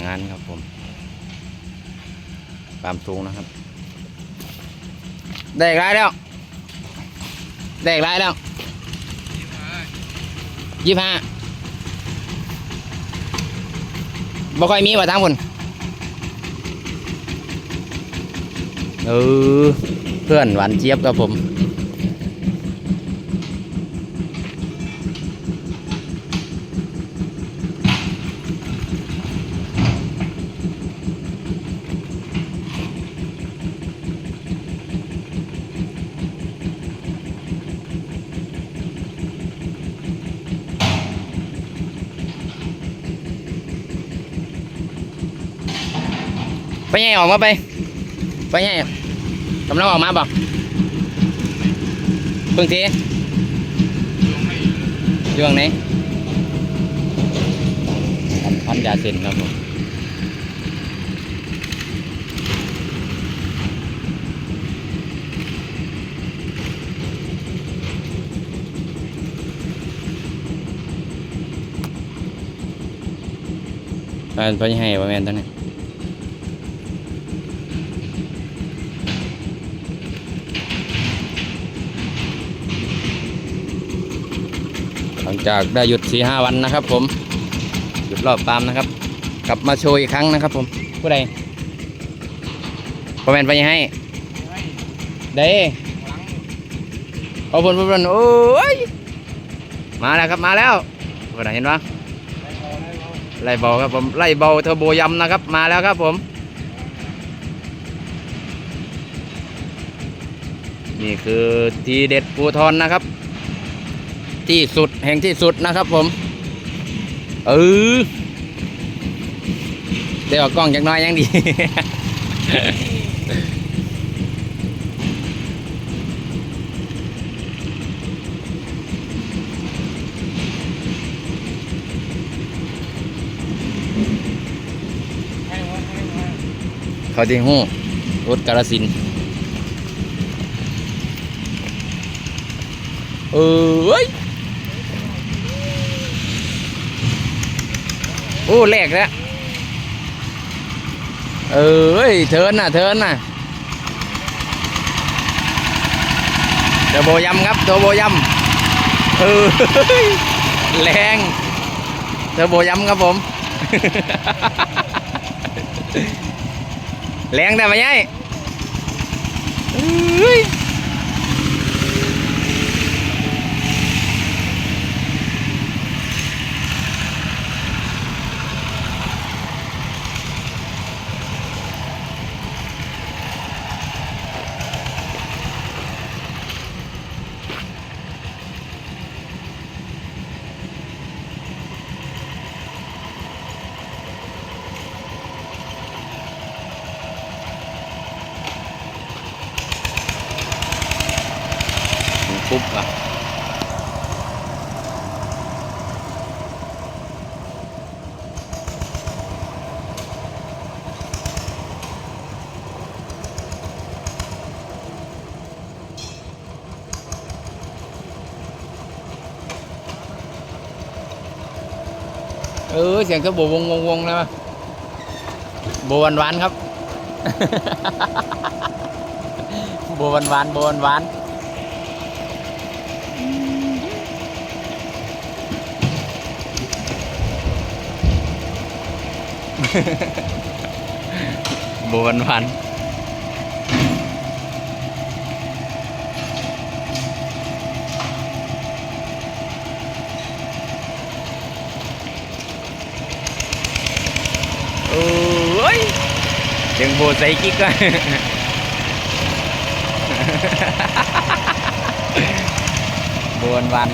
างานครับผมปามสูงนะครับได้อีกไรแล้วได้อีกไรแล้วยี่ห้าบ่ค่อยมีว่าทั้งคนเออเพื่อนหวานเจี๊ยบครับผม ไปไงออกมาไป ไปไงกำลังออกมาบอกเพิ่งทีช่วงไหนพันพันยาเส้นครับผมไปไปให้ว่าแมนตอนนี้ ลังจากได้หยุดสี่ห้าวันนะครับ ผมหยุดรอบปามนะครับ กลับมาโชว์อีกครั้งนะครับ ผมผู้ใดพอแมนไปยังให้เด้พอพนพนพนโอ้ยมาแล้วครับมาแล้วผู้ใดเห็นปะไล่เบาครับผมไล่เบาเทอร์โบยำนะครับ มาแล้วครับผมนี่คือทีเด็ดปูทอนนะครับ ที่สุดแห่งที่สุดนะครับผมเออเดี๋ยวกล้องจากน้อยยังดี เขาที่หู้รถกาลสิน เอ้ย โอ้แรกแล้ว เออเฮ้ยเทินน่ะ เทินน่ะเทอร์โบยำครับเทอร์โบยำเออแรงเทอร์โบยำครับผม แรงแต่ไม่ใช่ เอ้ยปุ๊บอะเออเสียงเทอร์โบวงวงวงนะวะโบหวานหวานๆครับโบหวานหวานๆโบหวานหวานๆ บวนวันโอ้ยเสียงโบใส่กิ๊กก็บวนวัน